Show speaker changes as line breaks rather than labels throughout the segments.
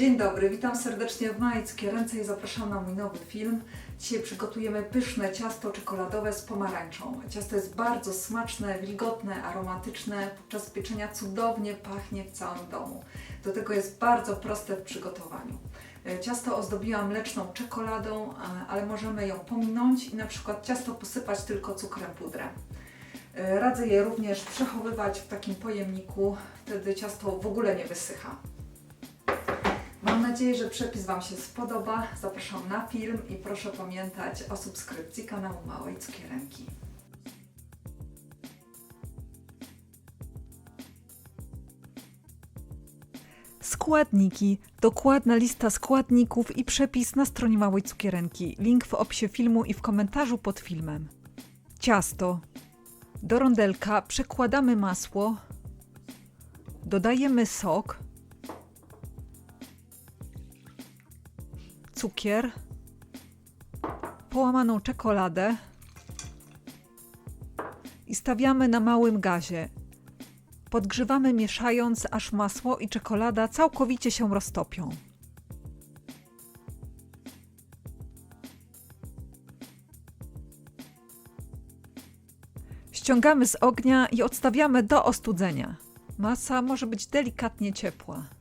Dzień dobry, witam serdecznie w małej cukierence i zapraszam na mój nowy film. Dzisiaj przygotujemy pyszne ciasto czekoladowe z pomarańczą. Ciasto jest bardzo smaczne, wilgotne, aromatyczne. Podczas pieczenia cudownie pachnie w całym domu. Do tego jest bardzo proste w przygotowaniu. E, Ciasto ozdobiłam mleczną czekoladą, ale możemy ją pominąć i na przykład ciasto posypać tylko cukrem pudrem. E, Radzę je również przechowywać w takim pojemniku, wtedy ciasto w ogóle nie wysycha. Mam nadzieję, że przepis Wam się spodoba. Zapraszam na film i proszę pamiętać o subskrypcji kanału Małej Cukierenki. Składniki. Dokładna lista składników i przepis na stronie Małej Cukierenki. Link w opisie filmu i w komentarzu pod filmem. Ciasto. Do rondelka przekładamy masło. Dodajemy sok. Cukier, połamaną czekoladę i stawiamy na małym gazie. Podgrzewamy mieszając, aż masło i czekolada całkowicie się roztopią. Ściągamy z ognia i odstawiamy do ostudzenia. Masa może być delikatnie ciepła.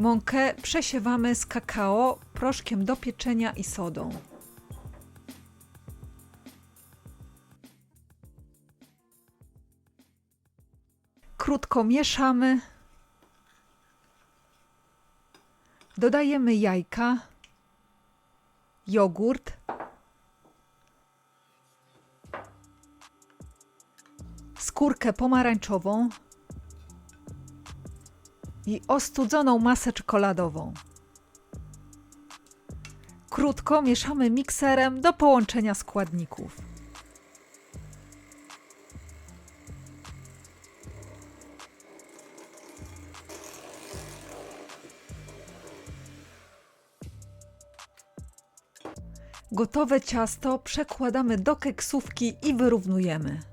Mąkę przesiewamy z kakao, proszkiem do pieczenia i sodą. Krótko mieszamy. Dodajemy jajka, jogurt, skórkę pomarańczową i ostudzoną masę czekoladową. Krótko mieszamy mikserem do połączenia składników. Gotowe ciasto przekładamy do keksówki i wyrównujemy.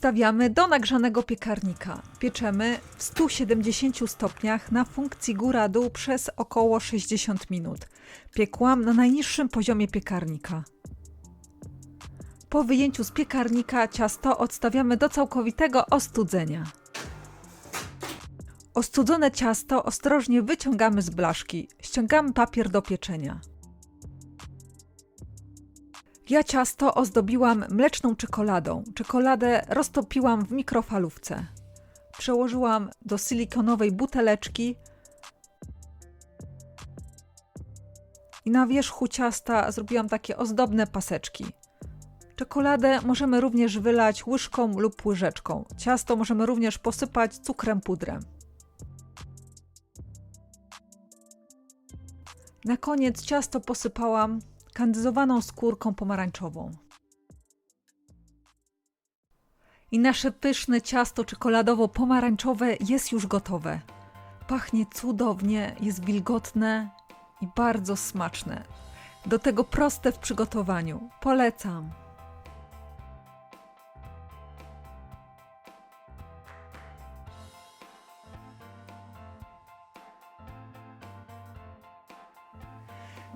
Wstawiamy do nagrzanego piekarnika. Pieczemy w 170 stopniach na funkcji góra-dół przez około 60 minut. Piekłam na najniższym poziomie piekarnika. Po wyjęciu z piekarnika ciasto odstawiamy do całkowitego ostudzenia. Ostudzone ciasto ostrożnie wyciągamy z blaszki. Ściągamy papier do pieczenia. Ja ciasto ozdobiłam mleczną czekoladą. Czekoladę roztopiłam w mikrofalówce. Przełożyłam do silikonowej buteleczki i na wierzchu ciasta zrobiłam takie ozdobne paseczki. Czekoladę możemy również wylać łyżką lub łyżeczką. Ciasto możemy również posypać cukrem pudrem. Na koniec ciasto posypałam kandyzowaną skórką pomarańczową. I nasze pyszne ciasto czekoladowo-pomarańczowe jest już gotowe. Pachnie cudownie, jest wilgotne i bardzo smaczne. Do tego proste w przygotowaniu. Polecam.